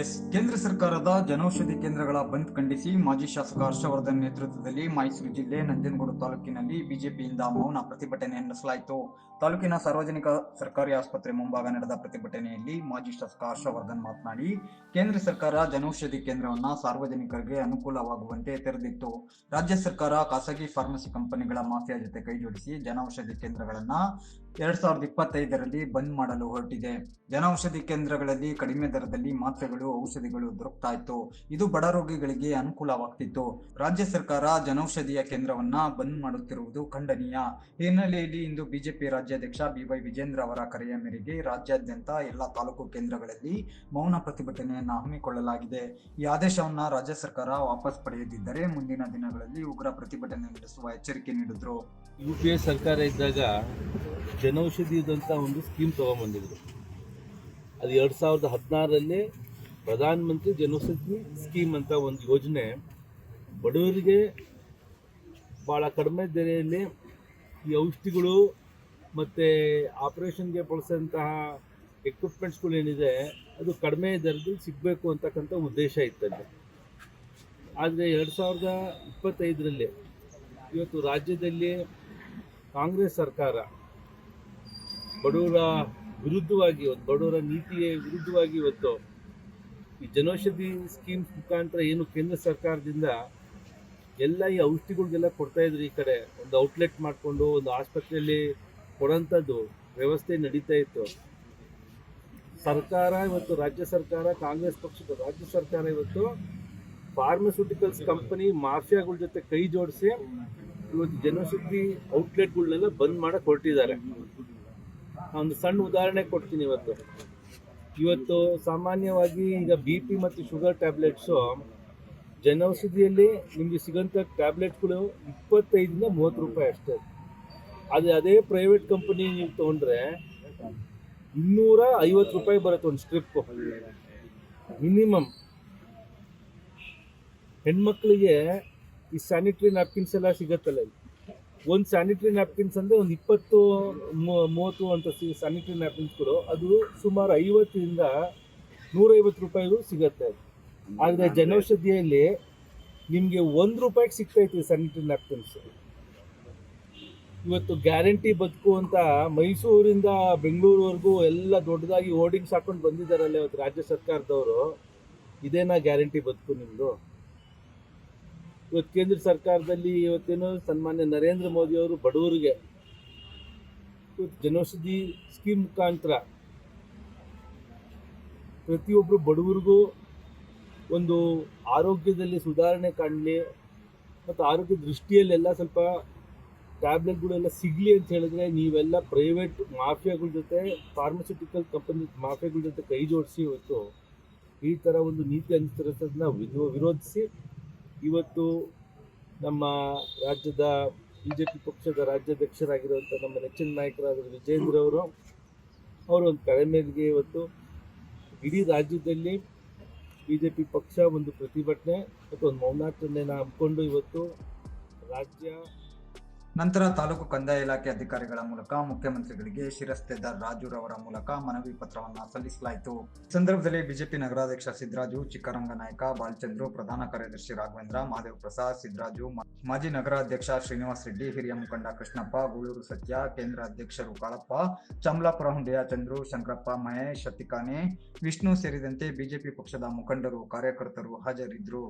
S, ಕೇಂದ್ರ ಸರ್ಕಾರದ ಜನೌಷಧಿ ಕೇಂದ್ರಗಳ ಬಂದ್ ಖಂಡಿಸಿ ಮಾಜಿ ಶಾಸಕ ಹರ್ಷವರ್ಧನ್ ನೇತೃತ್ವದಲ್ಲಿ ಮೈಸೂರು ಜಿಲ್ಲೆ ನಂಜನಗೂಡು ತಾಲೂಕಿನಲ್ಲಿ ಬಿಜೆಪಿಯಿಂದ ಮೌನ ಪ್ರತಿಭಟನೆ ನಡೆಸಲಾಯಿತು. ತಾಲೂಕಿನ ಸಾರ್ವಜನಿಕ ಸರ್ಕಾರಿ ಆಸ್ಪತ್ರೆ ಮುಂಭಾಗ ನಡೆದ ಪ್ರತಿಭಟನೆಯಲ್ಲಿ ಮಾಜಿ ಶಾಸಕ ಹರ್ಷವರ್ಧನ್ ಮಾತನಾಡಿ, ಕೇಂದ್ರ ಸರ್ಕಾರ ಜನೌಷಧಿ ಕೇಂದ್ರವನ್ನ ಸಾರ್ವಜನಿಕರಿಗೆ ಅನುಕೂಲವಾಗುವಂತೆ ತೆರೆದಿತ್ತು. ರಾಜ್ಯ ಸರ್ಕಾರ ಖಾಸಗಿ ಫಾರ್ಮಸಿ ಕಂಪನಿಗಳ ಮಾಫಿಯಾ ಜೊತೆ ಕೈಜೋಡಿಸಿ ಜನೌಷಧಿ ಕೇಂದ್ರಗಳನ್ನ ಎರಡ್ ಸಾವಿರದ ಇಪ್ಪತ್ತೈದರಲ್ಲಿ ಬಂದ್ ಮಾಡಲು ಹೊರಟಿದೆ. ಜನೌಷಧಿ ಕೇಂದ್ರಗಳಲ್ಲಿ ಕಡಿಮೆ ದರದಲ್ಲಿ ಮಾತ್ರೆಗಳು, ಔಷಧಿಗಳು ದೊರಕ್ತಾ ಇತ್ತು ಇದು ಬಡ ರೋಗಿಗಳಿಗೆ ಅನುಕೂಲವಾಗ್ತಿತ್ತು. ರಾಜ್ಯ ಸರ್ಕಾರ ಜನೌಷಧಿಯ ಕೇಂದ್ರವನ್ನ ಬಂದ್ ಮಾಡುತ್ತಿರುವುದು ಖಂಡನೀಯ. ಹಿನ್ನೆಲೆಯಲ್ಲಿ ಇಂದು ಬಿಜೆಪಿ ರಾಜ್ಯಾಧ್ಯಕ್ಷ ಬಿವೈ ವಿಜೇಂದ್ರ ಅವರ ಕರೆಯ ಮೇರೆಗೆ ರಾಜ್ಯಾದ್ಯಂತ ಎಲ್ಲ ತಾಲೂಕು ಕೇಂದ್ರಗಳಲ್ಲಿ ಮೌನ ಪ್ರತಿಭಟನೆಯನ್ನು ಹಮ್ಮಿಕೊಳ್ಳಲಾಗಿದೆ. ಈ ಆದೇಶವನ್ನ ರಾಜ್ಯ ಸರ್ಕಾರ ವಾಪಸ್ ಪಡೆಯದಿದ್ದರೆ ಮುಂದಿನ ದಿನಗಳಲ್ಲಿ ಉಗ್ರ ಪ್ರತಿಭಟನೆ ನಡೆಸುವ ಎಚ್ಚರಿಕೆ ನೀಡಿದ್ರು. ಯು ಸರ್ಕಾರ ಇದ್ದಾಗ ಜನೌಷಧಿದಂಥ ಒಂದು ಸ್ಕೀಮ್ ತೊಗೊಂಬಂದಿದ್ರು. ಅದು ಎರಡು ಸಾವಿರದ ಹದಿನಾರರಲ್ಲಿ ಪ್ರಧಾನಮಂತ್ರಿ ಜನೌಷಧಿ ಸ್ಕೀಮ್ ಅಂತ ಒಂದು ಯೋಜನೆ ಬಡವರಿಗೆ ಭಾಳ ಕಡಿಮೆ ದೆಲೆಯಲ್ಲಿ ಈ ಔಷಧಿಗಳು ಮತ್ತು ಆಪ್ರೇಷನ್ಗೆ ಎಕ್ವಿಪ್ಮೆಂಟ್ಸ್ಗಳು ಏನಿದೆ, ಅದು ಕಡಿಮೆ ದರದಲ್ಲಿ ಸಿಗಬೇಕು ಅಂತಕ್ಕಂಥ ಉದ್ದೇಶ ಇತ್ತಲ್ಲಿ. ಆದರೆ ಎರಡು ಸಾವಿರದ ಇಪ್ಪತ್ತೈದರಲ್ಲಿ ಇವತ್ತು ರಾಜ್ಯದಲ್ಲಿ ಕಾಂಗ್ರೆಸ್ ಸರ್ಕಾರ ಬಡವರ ವಿರುದ್ಧವಾಗಿ ಇವತ್ತು, ಬಡವರ ನೀತಿಯ ವಿರುದ್ಧವಾಗಿ ಇವತ್ತು ಈ ಜನೌಷಧಿ ಸ್ಕೀಮ್ ಮುಖಾಂತರ ಏನು ಕೇಂದ್ರ ಸರ್ಕಾರದಿಂದ ಎಲ್ಲ ಈ ಔಷಧಿಗಳಿಗೆಲ್ಲ ಕೊಡ್ತಾ ಇದ್ರು ಈ ಕಡೆ. ಒಂದು ಔಟ್ಲೆಟ್ ಮಾಡಿಕೊಂಡು, ಒಂದು ಆಸ್ಪತ್ರೆಯಲ್ಲಿ ಕೊಡೋಂಥದ್ದು ವ್ಯವಸ್ಥೆ ನಡೀತಾ ಇತ್ತು. ಸರ್ಕಾರ ಇವತ್ತು, ರಾಜ್ಯ ಸರ್ಕಾರ, ಕಾಂಗ್ರೆಸ್ ಪಕ್ಷದ ರಾಜ್ಯ ಸರ್ಕಾರ ಇವತ್ತು ಫಾರ್ಮಸ್ಯೂಟಿಕಲ್ಸ್ ಕಂಪನಿ ಮಾಫಿಯಾಗಳ ಜೊತೆ ಕೈ ಜೋಡಿಸಿ ಇವತ್ತು ಜನೌಷಧಿ ಔಟ್ಲೆಟ್ಗಳನ್ನೆಲ್ಲ ಬಂದ್ ಮಾಡಕ್ಕೆ ಹೊರಟಿದ್ದಾರೆ. ಒಂದು ಸಣ್ಣ ಉದಾಹರಣೆ ಕೊಡ್ತೀನಿ ಇವತ್ತು. ಇವತ್ತು ಸಾಮಾನ್ಯವಾಗಿ ಈಗ ಬಿ ಪಿ ಮತ್ತು ಶುಗರ್ ಟ್ಯಾಬ್ಲೆಟ್ಸು ಜನೌಷಧಿಯಲ್ಲಿ ನಿಮಗೆ ಸಿಗೋಂಥ ಟ್ಯಾಬ್ಲೆಟ್ಗಳು ಇಪ್ಪತ್ತೈದರಿಂದ ಮೂವತ್ತು ರೂಪಾಯಿ ಅಷ್ಟೇ. ಅದು, ಅದೇ ಪ್ರೈವೇಟ್ ಕಂಪನಿ ನೀವು ತೊಗೊಂಡ್ರೆ ಇನ್ನೂರ ಐವತ್ತು ರೂಪಾಯಿ ಬರುತ್ತೆ ಒಂದು ಸ್ಟ್ರಿಪ್ ಮಿನಿಮಮ್. ಹೆಣ್ಮಕ್ಳಿಗೆ ಈ ಸ್ಯಾನಿಟರಿ ನ್ಯಾಪ್ಕಿನ್ಸ್ ಎಲ್ಲ ಸಿಗತ್ತಲ್ಲ ಒಂದು ಸ್ಯಾನಿಟರಿ ನ್ಯಾಪ್ಕಿನ್ಸ್ ಅಂದರೆ ಒಂದು ಇಪ್ಪತ್ತು ಮೂವತ್ತು ಅಂತ ಸಿ ಸ್ಯಾನಿಟರಿ ನ್ಯಾಪ್ಕಿನ್ಸ್ಗಳು ಅದು ಸುಮಾರು ಐವತ್ತರಿಂದ ನೂರೈವತ್ತು ರೂಪಾಯಿಗೂ ಸಿಗುತ್ತೆ ಆದರೆ ಜನೌಷಧಿಯಲ್ಲಿ ನಿಮಗೆ ಒಂದು ರೂಪಾಯಿಗೆ ಸಿಗ್ತೈತೆ ಸ್ಯಾನಿಟರಿ ನ್ಯಾಪ್ಕಿನ್ಸ್ ಇವತ್ತು ಗ್ಯಾರಂಟಿ ಬದುಕು ಅಂತ ಮೈಸೂರಿಂದ ಬೆಂಗಳೂರುವರೆಗೂ ಎಲ್ಲ ದೊಡ್ಡದಾಗಿ ಹೋರ್ಡಿಂಗ್ಸ್ ಹಾಕೊಂಡು ಬಂದಿದ್ದಾರಲ್ಲ ಇವತ್ತು ರಾಜ್ಯ ಸರ್ಕಾರದವರು ಇದೇನಾ ಗ್ಯಾರಂಟಿ ಬದುಕು ನಿಮ್ಮದು ಇವತ್ತು ಕೇಂದ್ರ ಸರ್ಕಾರದಲ್ಲಿ ಇವತ್ತೇನು ಸನ್ಮಾನ್ಯ ನರೇಂದ್ರ ಮೋದಿ ಅವರು ಬಡವರಿಗೆ ಇವತ್ತು ಜನೌಷಧಿ ಸ್ಕೀಮ್ ಮುಖಾಂತರ ಪ್ರತಿಯೊಬ್ಬರು ಬಡವರಿಗೂ ಒಂದು ಆರೋಗ್ಯದಲ್ಲಿ ಸುಧಾರಣೆ ಕಾಣಲಿ ಮತ್ತು ಆರೋಗ್ಯ ದೃಷ್ಟಿಯಲ್ಲೆಲ್ಲ ಸ್ವಲ್ಪ ಟ್ಯಾಬ್ಲೆಟ್ಗಳೆಲ್ಲ ಸಿಗಲಿ ಅಂತ ಹೇಳಿದ್ರೆ ನೀವೆಲ್ಲ ಪ್ರೈವೇಟ್ ಮಾಫಿಯಾಗಳ ಜೊತೆ ಫಾರ್ಮಸ್ಯೂಟಿಕಲ್ ಕಂಪನಿ ಮಾಫಿಯಾಗಳ ಜೊತೆ ಕೈ ಜೋಡಿಸಿ ಇವತ್ತು ಈ ಥರ ಒಂದು ನೀತಿ ಅನುಸರಿಸೋದನ್ನ ವಿರೋಧಿಸಿ ಇವತ್ತು ನಮ್ಮ ರಾಜ್ಯದ ಬಿ ಜೆ ಪಿ ಪಕ್ಷದ ರಾಜ್ಯಾಧ್ಯಕ್ಷರಾಗಿರುವಂಥ ನಮ್ಮ ನೆಚ್ಚಿನ ನಾಯಕರಾದ ವಿಜೇಂದ್ರ ಅವರು ಅವರು ಒಂದು ಇವತ್ತು ಇಡೀ ರಾಜ್ಯದಲ್ಲಿ ಬಿ ಜೆ ಪಿ ಪಕ್ಷ ಒಂದು ಪ್ರತಿಭಟನೆ ಮತ್ತು ಒಂದು ಮೌನಾಚರಣೆಯನ್ನು ಹಮ್ಮಿಕೊಂಡು ಇವತ್ತು ರಾಜ್ಯ ನಂತರ ತಾಲೂಕು ಕಂದಾಯ ಇಲಾಖೆ ಅಧಿಕಾರಿಗಳ ಮೂಲಕ ಮುಖ್ಯಮಂತ್ರಿಗಳಿಗೆ ಶಿರಸ್ತೇದಾರ್ ರಾಜುರವರ ಮೂಲಕ ಮನವಿ ಪತ್ರವನ್ನು ಸಲ್ಲಿಸಲಾಯಿತು. ಸಂದರ್ಭದಲ್ಲಿ ಬಿಜೆಪಿ ನಗರಾಧ್ಯಕ್ಷ ಸಿದ್ದರಾಜು ಚಿಕ್ಕರಂಗ ನಾಯಕ ಬಾಲಚಂದ್ರು, ಪ್ರಧಾನ ಕಾರ್ಯದರ್ಶಿ ರಾಘವೇಂದ್ರ ಮಹಾದೇವ್ ಪ್ರಸಾದ್ ಸಿದ್ದರಾಜು ಮಾಜಿ ನಗರಾಧ್ಯಕ್ಷ ಶ್ರೀನಿವಾಸ್ ರೆಡ್ಡಿ, ಹಿರಿಯ ಮುಖಂಡ ಕೃಷ್ಣಪ್ಪ, ಗೂಳೂರು ಸತ್ಯ, ಕೇಂದ್ರ ಅಧ್ಯಕ್ಷರು ಕಾಳಪ್ಪ ಚಮಲಾಪುರ ಹುಂಡಿಯ ಚಂದ್ರು, ಶಂಕರಪ್ಪ, ಮಹೇಶ್ ಶತಿಕಾನೆ ವಿಷ್ಣು ಸೇರಿದಂತೆ ಬಿಜೆಪಿ ಪಕ್ಷದ ಮುಖಂಡರು, ಕಾರ್ಯಕರ್ತರು ಹಾಜರಿದ್ದರು.